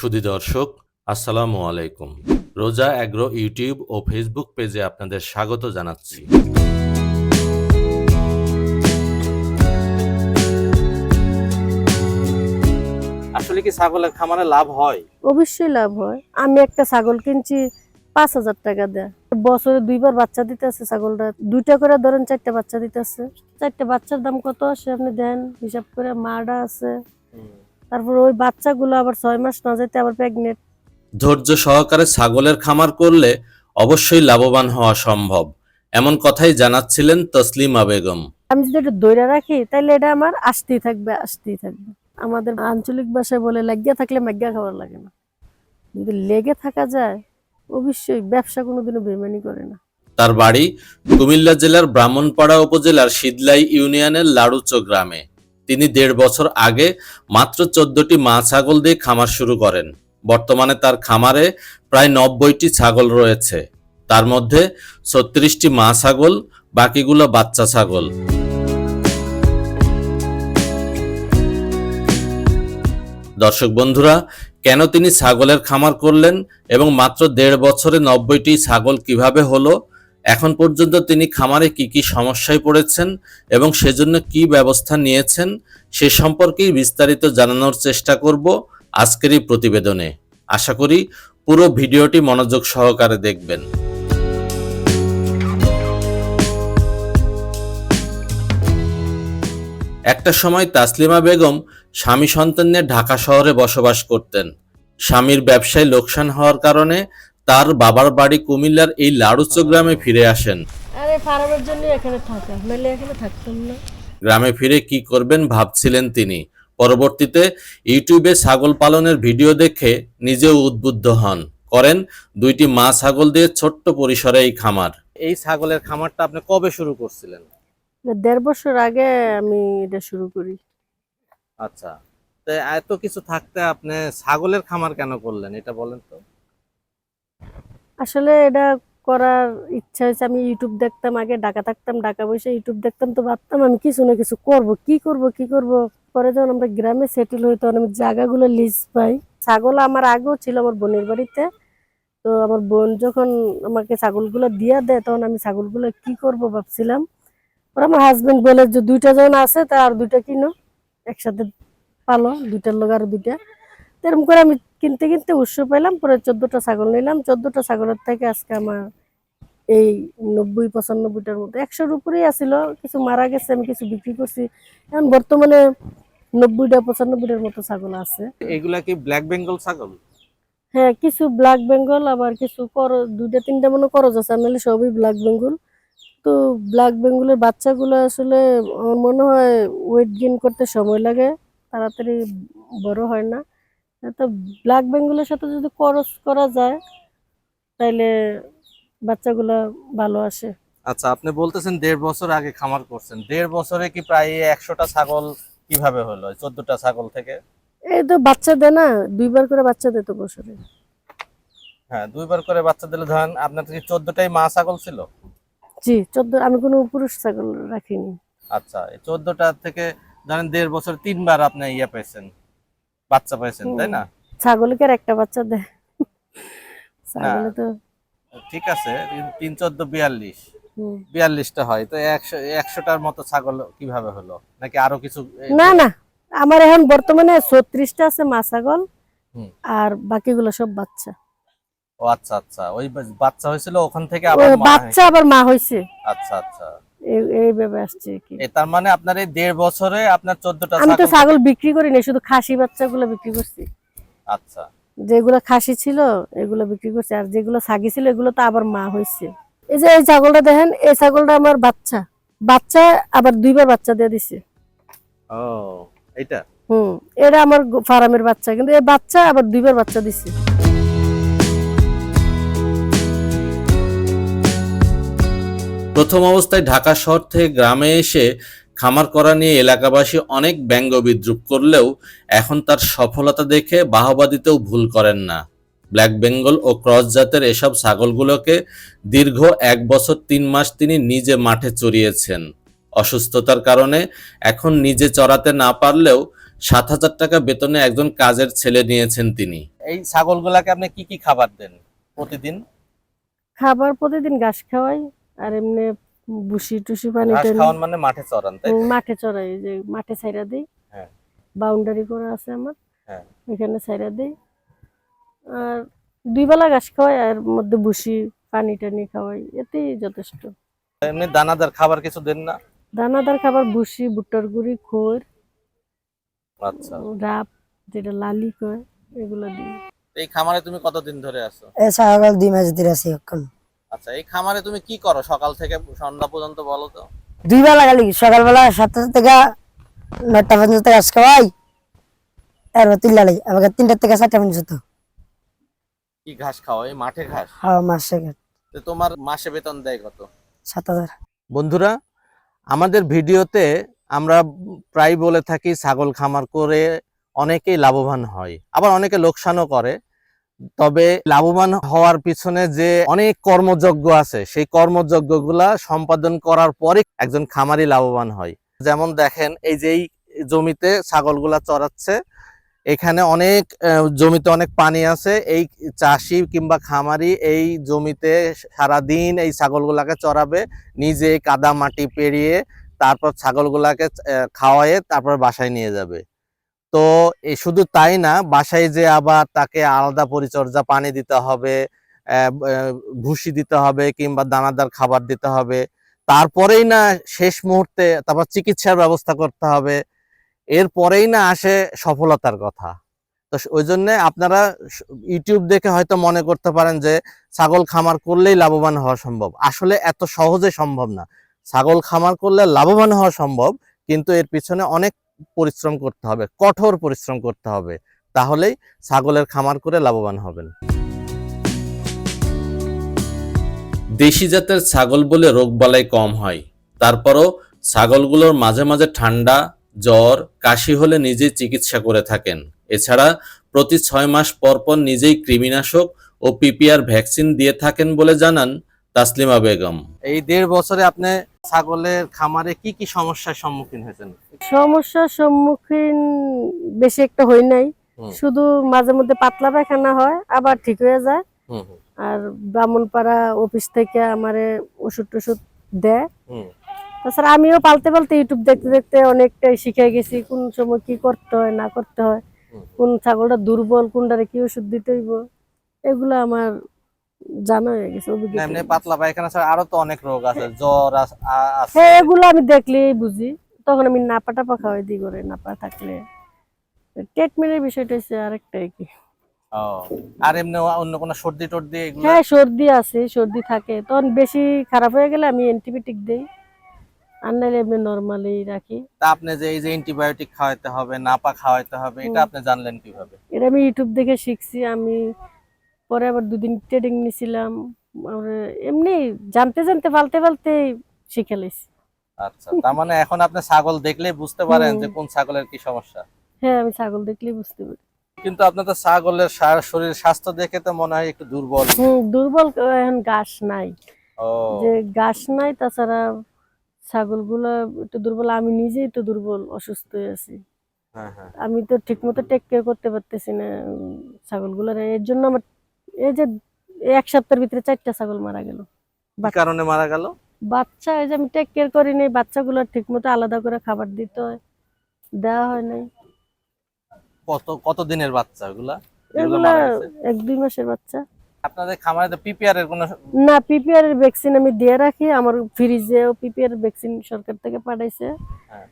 সুধী দর্শক আসসালামু আলাইকুম। রোজা অ্যাগ্রো ইউটিউব ও ফেসবুক পেজে আপনাদের স্বাগত জানাচ্ছি। আসলে কি ছাগলের খামারে লাভ হয়? অবশ্যই লাভ হয়। আমি একটা ছাগল কিনছি পাঁচ হাজার টাকা দেয়। বছরে দুইবার বাচ্চা দিতেছে ছাগলটা। দুইটা করে ধরেন চারটা বাচ্চা দিতেছে চারটা বাচ্চার দাম কত? আসে আপনি দেন হিসাব করে মাডা আছে। তারপর ওই বাচ্চাগুলো আবার ছয় মাস না যেতে আবার প্রেগনেন্ট ধৈর্য সহকারে ছাগলের খামার করলে অবশ্যই লাভবান হওয়া সম্ভব। এমন কথাই জানাচ্ছিলেন তসলিমা বেগম। আমি যদি এটা দৈরা রাখি তাহলে এটা আমার আসতেই থাকবে আসতেই থাকবে। আমাদের আঞ্চলিক ভাষায় বলে লাগিয়া থাকলে ম্যাগা খাবার লাগে না। যদি লেগে থাকা যায় অবশ্যই ব্যবসা কোনোদিনও বেমানি করে না। তার বাড়ি কুমিল্লা জেলার ব্রাহ্মণপাড়া উপজেলার শীতলাই ইউনিয়নের লাড়ুচো গ্রামে। তিনি দেড় বছর আগে মাত্র চোদ্দটি মা ছাগল দিয়ে খামার শুরু করেন। বর্তমানে তার খামারে প্রায় নব্বইটি ছাগল রয়েছে। তার মধ্যে ছত্রিশটি মা ছাগল, বাকিগুলো বাচ্চা ছাগল। দর্শক বন্ধুরা, কেন তিনি ছাগলের খামার করলেন এবং মাত্র দেড় বছরে নব্বইটি ছাগল কীভাবে হলো? এখন পর্যন্ত তিনি খামারে কি কি সমস্যায় পড়েছেন এবং সেজন্য কি ব্যবস্থা নিয়েছেন সে সম্পর্কেই বিস্তারিত জানানোর চেষ্টা করব আজকের এই প্রতিবেদনে। আশা করি পুরো ভিডিওটি মনোযোগ সহকারে দেখবেন। একটা সময় তাসলিমা বেগম স্বামী সন্তান নিয়ে ঢাকা শহরে বসবাস করতেন। স্বামীর ব্যবসায় লোকসান হওয়ার কারণে তার বাবার বাড়ি কুমিল্লার এই লাড়ুচো গ্রামে ফিরে আসেন। আরে ফার্মের জন্য এখানে থাকা। নাহলে এখানে থাকতাম না। গ্রামে ফিরে কি করবেন ভাবছিলেন তিনি। পরবর্তীতে ইউটিউবে ছাগল পালনের ভিডিও দেখে নিজেও উদ্বুদ্ধ হন। করেন দুইটি মা ছাগল দিয়ে ছোট্ট পরিসরে এই খামার। এই ছাগলের খামারটা আপনি কবে শুরু করছিলেন? দেড় বছর আগে আমি এটা শুরু করি। আচ্ছা। তো এত কিছু থাকতে আপনি ছাগলের খামার কেন করলেন এটা বলেন তো। আসলে এটা করার ইচ্ছা হয়েছে, আমি ইউটিউব দেখতাম, আগে ঢাকা থাকতাম, ঢাকা বসে ইউটিউব দেখতাম, তো ভাবতাম আমি কিছু না কিছু করব। কি করব কি করব? পরে যখন আমরা গ্রামে সেটেল হই, তখন আমি জায়গাগুলো লিজ পাই। ছাগল আমার আগেও ছিল আমার বোনের বাড়িতে। তো আমার বোন যখন আমাকে ছাগলগুলো দিয়া দেয়, তখন আমি ছাগলগুলো কি করব ভাবছিলাম। পরে আমার হাজবেন্ড বলে যে, দুইটা জন আছে, তা আর দুইটা কিনো। একসাথে পালো, দুইটার লোক আর দুইটা। এরকম করে আমি কিনতে কিনতে উৎস পেলাম পরে চোদ্দটা ছাগল নিলাম। চোদ্দটা ছাগলের থেকে আজকে আমার এই নব্বই পঁচানব্বইটার মতো। একশোর উপরেই আসিল কিছু মারা গেছে আমি কিছু বিক্রি করছি। এখন বর্তমানে নব্বইটা পঁচানব্বইটার মতো ছাগল আছে। এগুলা কি ব্ল্যাক বেঙ্গল ছাগল? হ্যাঁ কিছু ব্ল্যাক বেঙ্গল আবার কিছু কর দুইটা তিনটা মনে করজ আছে নাহলে সবই ব্ল্যাক বেঙ্গল তো ব্ল্যাক বেঙ্গলের বাচ্চাগুলো আসলে আমার মনে হয় ওয়েট গেইন করতে সময় লাগে তাড়াতাড়ি বড় হয় না। তো ব্ল্যাক বেঙ্গলের সাথে যদি করস করা যায় তাইলে বাচ্চাগুলো ভালো আসে। আচ্ছা আপনি বলতেছেন দেড় বছর আগে খামার করছেন। দেড় বছরে কি প্রায় একশোটা ছাগল কীভাবে হলো? চোদ্দটা ছাগল থেকে? এই তো বাচ্চা দেয় না দুইবার করে বাচ্চা দেয় তো বছরে। হ্যাঁ দুইবার করে বাচ্চা দিলে ধরেন আপনার কি চোদ্দটাই মা ছাগল ছিল? জি চোদ্দ আমি কোনো পুরুষ ছাগল রাখিনি। আচ্ছা এই চোদ্দটা থেকে ধরেন দেড় বছর তিনবার আপনি ইয়ে পেয়েছেন। বাচ্চা পেয়েছেন তাই না? ছাগলকে আর একটা বাচ্চা দেয় ছাগলে তো ঠিক আছে তিন- চোদ্দ বিয়াল্লিশ। বিয়াল্লিশটা হয় তো একশো একশোটার মতো ছাগল কীভাবে হলো? নাকি আরও কিছু না না আমার এখন বর্তমানে ছত্রিশটা আছে মা ছাগল। আর বাকিগুলো সব বাচ্চা। ও আচ্ছা আচ্ছা ওই বাচ্চা হয়েছিল ওখান থেকে আবার বাচ্চা আবার মা হয়েছে। আচ্ছা আচ্ছা। এইভাবে আসছে কি। তার মানে আপনার এই দেড় বছরে আপনার চোদ্দটা আমি তো ছাগল বিক্রি করি না শুধু খাসি বাচ্চাগুলো বিক্রি করছি। আচ্ছা। যেগুলো খাসি ছিল এগুলো বিক্রি করছি। আর যেগুলো ছাগি ছিল এগুলো তো আবার মা হয়েছে। এই যে এই ছাগলটা দেখেন এই ছাগলটা আমার বাচ্চা। বাচ্চা আবার দুইবার বাচ্চা দিয়ে দিছে। ও হুম এটা আমার ফার্মের বাচ্চা। কিন্তু এই বাচ্চা আবার দুইবার বাচ্চা দিছে। প্রথম অবস্থায় ঢাকা শহর থেকে গ্রামে এসে খামার করা নিয়ে এলাকাবাসী অনেক ব্যঙ্গ বিদ্রুপ করলেও এখন তার সফলতা দেখে বাহবা দিতেও ভুল করেন না। ব্ল্যাক বেঙ্গল ও ক্রস জাতের এসব ছাগলগুলোকে দীর্ঘ এক বছর তিন মাস তিনি নিজে মাঠে চড়িয়েছেন। অসুস্থতার কারণে এখন নিজে চড়াতে না পারলেও সাত হাজার টাকা বেতনে একজন কাজের ছেলে নিয়েছেন তিনি। এই ছাগলগুলাকে আপনি কি কি খাবার দেন প্রতিদিন? খাবার প্রতিদিন ঘাস খাওয়াই আর এমনি বুসি টুসি পানি খাওয়ান মানে মাঠে চড়ান তাই মাঠে চড়াই যে মাঠে ছাইরা দিই। হ্যাঁ। বাউন্ডারি করা আছে আমার। হ্যাঁ। এখানে ছাইরা দিই। আর দুই বেলা ঘাস খাওয়াই আর মধ্যে বুসি পানি টানি খাওয়াই এতেই যথেষ্ট। এমনি দানাদার খাবার কিছু দেন না? দানাদার খাবার বুসি ভুট্টার গুঁড়ি খোর আচ্ছা। রাপ যেটা লালি কয় এগুলো দিই। এই খামারে তুমি কতদিন ধরে আছো? এ সকাল দুই মাস ধরে আছি এখন। আচ্ছা এই খামারে তুমি কি করো সকাল থেকে সন্ধ্যা পর্যন্ত বলো তো? দুই বেলা খালি সকালবেলা সাতটা থেকে নটা পর্যন্ত কাজ খাওয়াই তারপর তুললা লাই আবার তিনটা থেকে চারটা পর্যন্ত। কি ঘাস খাও এই মাঠে ঘাস? হাওয়া মাসে তো তোমার মাসে বেতন দেয় কত? সাত হাজার। বন্ধুরা আমাদের ভিডিওতে আমরা প্রায় বলে থাকি ছাগল খামার করে অনেকেই লাভবান হয় আবার অনেকে লোকসানও করে। তবে লাভবান হওয়ার পিছনে যে অনেক কর্মযজ্ঞ আছে, সেই কর্মযজ্ঞগুলা সম্পাদন করার পরে একজন খামারি লাভবান হয়। যেমন দেখেন, এই যে এই জমিতে ছাগলগুলা চড়াচ্ছে, এখানে অনেক জমিতে অনেক পানি আছে, এই চাষি কিংবা খামারি এই জমিতে সারাদিন এই ছাগলগুলাকে চড়াবে, নিজে কাদা মাটি পেরিয়ে তারপর ছাগলগুলাকে খাওয়ায়ে তারপর বাসায় নিয়ে যাবে। তো শুধু তাই না, বাসায় যে আবার তাকে আলাদা পরিচর্যা পানি দিতে হবে ভুসি দিতে হবে কিংবা দানাদার খাবার দিতে হবে, তারপরেই না শেষ মুহূর্তে তারপর চিকিৎসার ব্যবস্থা করতে হবে, এরপরেই না আসে সফলতার কথা। তো ওই জন্য আপনারা ইউটিউব দেখে হয়তো মনে করতে পারেন যে ছাগল খামার করলেই লাভবান হওয়া সম্ভব। আসলে এত সহজে সম্ভব না। ছাগল খামার করলে লাভবান হওয়া সম্ভব, কিন্তু এর পিছনে অনেক পরিশ্রম করতে হবে, কঠোর পরিশ্রম করতে হবে, তাহলেই ছাগলের খামার করে লাভবান হবেন। দেশি জাতের ছাগল বলে রোগবালাই কম হয়। তারপরও ছাগলগুলোর মাঝে মাঝে ঠান্ডা, জ্বর, কাশি হলে নিজেই চিকিৎসা করে থাকেন। এছাড়া প্রতি ছয় মাস পর পর নিজেই কৃমিনাশক ও পিপিআর ভ্যাকসিন দিয়ে থাকেন বলে জানান তাসলিমা বেগম। এই দেড় বছরে আপনি ছাগলের খামারে কি কি সমস্যার সম্মুখীন হয়েছেন? সমস্যার সম্মুখীন বেশি একটা হই নাই। শুধু মাঝে মধ্যে পাতলা পায়খানা হয় আবার ঠিক হয়ে যায়। আর ব্রাহ্মণপাড়া অফিস থেকে আমারে ওষুধ টষুধ দেয়। তাছাড়া আমিও পালতে পালতে ইউটিউব দেখতে দেখতে অনেকটাই শিখে গেছি কোন সময় কি করতে হয় না করতে হয় কোন ছাগলটা দুর্বল কোনটারে কি ওষুধ দিতে হইব। এগুলো আমার জানা হয়ে গেছে এমনি পাতলা পায়খানা ছাড়া আরও তো অনেক রোগ আছে জ্বর আছে। হ্যাঁ এগুলো আমি দেখলেই বুঝি। তখন আমি নাপা টাপা খাওয়াই দিই করে নাপা থাকলে। ট্রিটমেন্টের বিষয়টা হচ্ছে আরেকটাই কি। আর এমনি অন্য কোনো সর্দি টর্দি এগুলো? হ্যাঁ সর্দি আছে সর্দি থাকে। তখন বেশি খারাপ হয়ে গেলে আমি অ্যান্টিবায়োটিক দেই। আর নাহলে এমনি নর্মালি রাখি। তা আপনি যে এই যে অ্যান্টিবায়োটিক খাওয়াইতে হবে নাপা খাওয়াইতে হবে এটা আপনি জানলেন কীভাবে? এটা আমি ইউটিউব দেখে শিখছি। আমি পরে আবার দুদিন ট্রেডিং নিছিলাম আর এমনি জানতে জানতে পালতে পালতে শিখে লাইছি। আচ্ছা তার মানে এখন আপনি ছাগল দেখলেই বুঝতে পারেন যে কোন ছাগলের কি সমস্যা। হ্যাঁ আমি ছাগল দেখলেই বুঝতে পারি। কিন্তু আপনার তো ছাগলের শরীর স্বাস্থ্য দেখে তো মনে হয় একটু দুর্বল। হুম দুর্বল এখন ঘাস নাই। ও। যে ঘাস নাই তাছাড়া ছাগলগুলো একটু দুর্বল আমি নিজেই তো দুর্বল অসুস্থ হয়ে আছি। হ্যাঁ হ্যাঁ। আমি তো ঠিক মতো টেক কেয়ার করতে পারতেছি না ছাগলগুলোর। এর জন্য আমার এই যে এক সপ্তাহের ভিতরে চারটা ছাগল মারা গেল। কারণে মারা গেল? বাচ্চা এই যে আমি টেক কেয়ার করি নাই বাচ্চাগুলো ঠিক মতো আলাদা করে খাবার দিতে হয় দেওয়া হয় নাই। কত কত দিনের বাচ্চা যেগুলো এগুলা এক দুই মাসের বাচ্চা। আপনাদের খামারে তো পিপিআর এর কোনো না পিপিআর এর ভ্যাকসিন আমি দিয়ে রাখি আমার ফ্রিজেও পিপিআর ভ্যাকসিন সরকার থেকে পাঠাইছে। হ্যাঁ।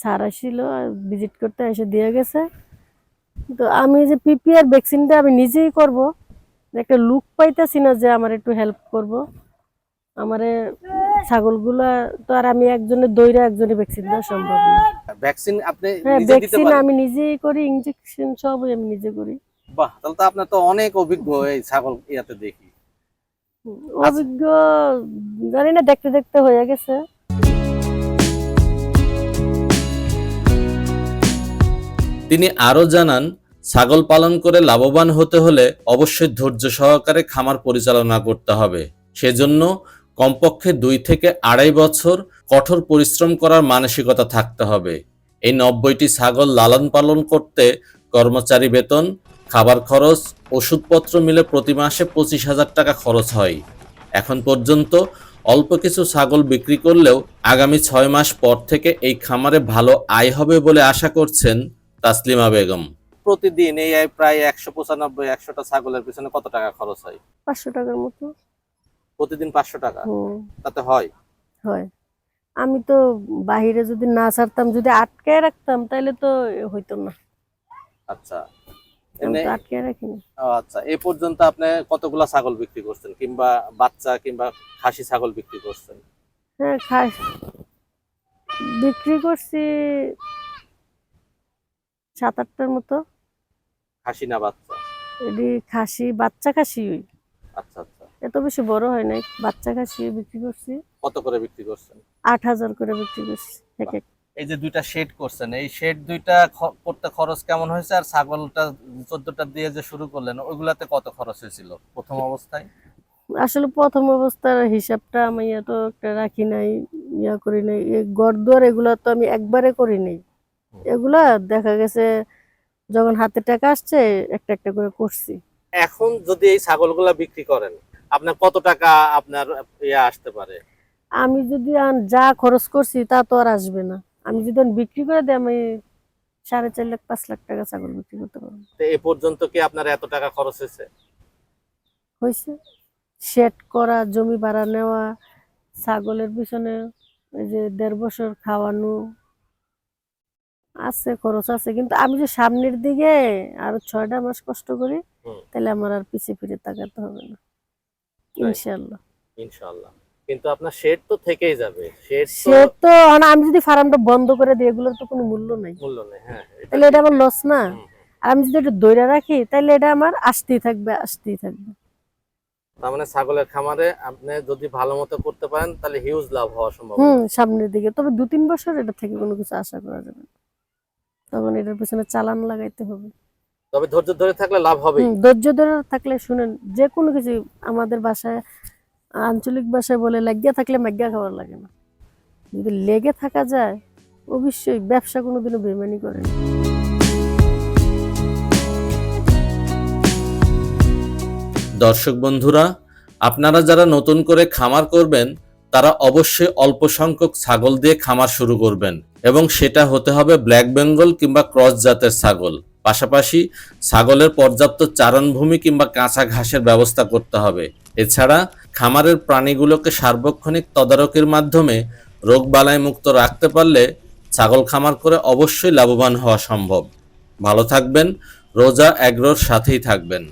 স্যার আসছিল ভিজিট করতে এসে দিয়ে গেছে। তো আমি যে পিপিআর ভ্যাকসিনটা আমি নিজেই করব একটা লুক পাইতেছি না যে আমার একটু হেল্প করব। আমারে ছাগলগুলা তো আর আমি একজনের দইরা একজনের ভ্যাকসিন দেওয়া সম্ভব না। ভ্যাকসিন আপনি হ্যাঁ নিজে দিতে ভ্যাকসিন আমি নিজেই করি ইনজেকশন সবই আমি নিজে করি। বাহ তাহলে তো আপনার তো অনেক অভিজ্ঞ এই ছাগল ইয়াতে দেখি। অভিজ্ঞ জানি না দেখতে দেখতে হয়ে গেছে। তিনি আরও জানান ছাগল পালন করে লাভবান হতে হলে অবশ্যই ধৈর্য সহকারে খামার পরিচালনা করতে হবে। সেজন্য কমপক্ষে দুই থেকে আড়াই বছর কঠোর পরিশ্রম করার মানসিকতা থাকতে হবে। এই নব্বইটি ছাগল লালন পালন করতে কর্মচারী বেতন, খাবার খরচ, ওষুধপত্র মিলে প্রতি মাসে পঁচিশ হাজার টাকা খরচ হয়। এখন পর্যন্ত অল্প কিছু ছাগল বিক্রি করলেও আগামী ছয় মাস পর থেকে এই খামারে ভালো আয় হবে বলে আশা করছেন তাসলিমা বেগম। প্রতিদিন এই প্রায় একশো পঁচানব্বই একশোটা ছাগলের পিছনে কত টাকা খরচ হয়? পাঁচশো টাকার মতো। প্রতিদিন পাঁচশো টাকা? তাতে হয়? হয়। আমি তো বাহিরে যদি না ছাড়তাম যদি আটকায় রাখতাম তাহলে তো হইতো না। আচ্ছা। এমনি তো আটকায় রাখিনি। আচ্ছা। এ পর্যন্ত আপনি কতগুলা ছাগল বিক্রি করছেন? কিংবা বাচ্চা কিংবা খাসি ছাগল বিক্রি করছেন? হ্যাঁ খাস বিক্রি করছি সাত আটটার মতো। খাসি না বাচ্চা? এটি খাসি বাচ্চা খাসি। আচ্ছা আচ্ছা। এত বেশি বড় হয় নাই। বাচ্চা খাসি বিক্রি করছি। কত করে বিক্রি করছেন? আট হাজার করে বিক্রি করছি এক এক। এই যে দুইটা শেড করছেন এই শেড দুইটা করতে খরচ কেমন হয়েছে? আর ছাগলটা চোদ্দটা দিয়ে যে শুরু করলেন ওইগুলাতে কত খরচ হয়েছিল? প্রথম অবস্থায়? আসলে প্রথম অবস্থার হিসাবটা আমি এত একটা রাখি নাই ইয়া করি নাই। গড়দুয়ার এগুলা তো আমি একবারে করি নাই। এগুলা দেখা গেছে যখন হাতে টাকা আসছে একটা একটা করে করছি। এখন যদি এই ছাগলগুলা বিক্রি করেন আপনার কত টাকা আপনার ইয়ে আসতে পারে? আমি যদি যা খরচ করছি তা তো আর আসবে না। আমি যদি বিক্রি করে দিই আমি সাড়ে চার লাখ পাঁচ লাখ টাকা ছাগল বিক্রি করতে পারব। তো এ পর্যন্ত কি আপনার এত টাকা খরচ হয়েছে? হয়েছে। শেড করা জমি ভাড়া নেওয়া ছাগলের পিছনে এই যে দেড় বছর খাওয়ানো আছে খরচ আছে। কিন্তু আমি যে সামনের দিকে আরও ছয়টা মাস কষ্ট করি তাহলে আমার আর পিছিয়ে ফিরে তাকাতে হবে না। ইনশাল্লাহ ইনশাআল্লাহ। কিন্তু আপনার শেড তো থেকেই যাবে। শেড তো আমি যদি ফার্মটা বন্ধ করে দিই এগুলোর তো কোনো মূল্য নাই। মূল্য নেই হ্যাঁ তাহলে এটা আমার লস না। আর আমি যদি এটা দৈরা রাখি তাহলে এটা আমার আসতেই থাকবে আসতেই থাকবে। তার মানে ছাগলের খামারে আপনি যদি ভালো মতো করতে পারেন তাহলে হিউজ লাভ হওয়া সম্ভব হুম সামনের দিকে। তবে দু তিন বছর এটা থেকে কোনো কিছু আশা করা যাবে না। তখন এটার পিছনে চালান লাগাইতে হবে। তবে ধৈর্য ধরে থাকলে লাভ হবে ধৈর্য ধরে থাকলে শুনেন যে কোনো কিছু আমাদের বাসায় আঞ্চলিক ভাষায় বলে লাগিয়া থাকলে ম্যাগা খাওয়ার লাগে না। যদি লেগে থাকা যায় অবশ্যই ব্যবসা কোনোদিনও বেমানি করে না। দর্শক বন্ধুরা আপনারা যারা নতুন করে খামার করবেন তারা অবশ্যই অল্প সংখ্যক ছাগল দিয়ে খামার শুরু করবেন এবং সেটা হতে হবে ব্ল্যাক বেঙ্গল কিংবা ক্রস জাতের ছাগল। পাশাপাশি ছাগলের পর্যাপ্ত চারণভূমি কিংবা কাঁচা ঘাসের ব্যবস্থা করতে হবে। এছাড়া খামারের প্রাণীগুলোকে সার্বক্ষণিক তদারকির মাধ্যমে রোগবালাই মুক্ত রাখতে পারলে ছাগল খামার করে অবশ্যই লাভবান হওয়া সম্ভব। ভালো থাকবেন, রোজা অ্যাগ্রোর সাথেই থাকবেন।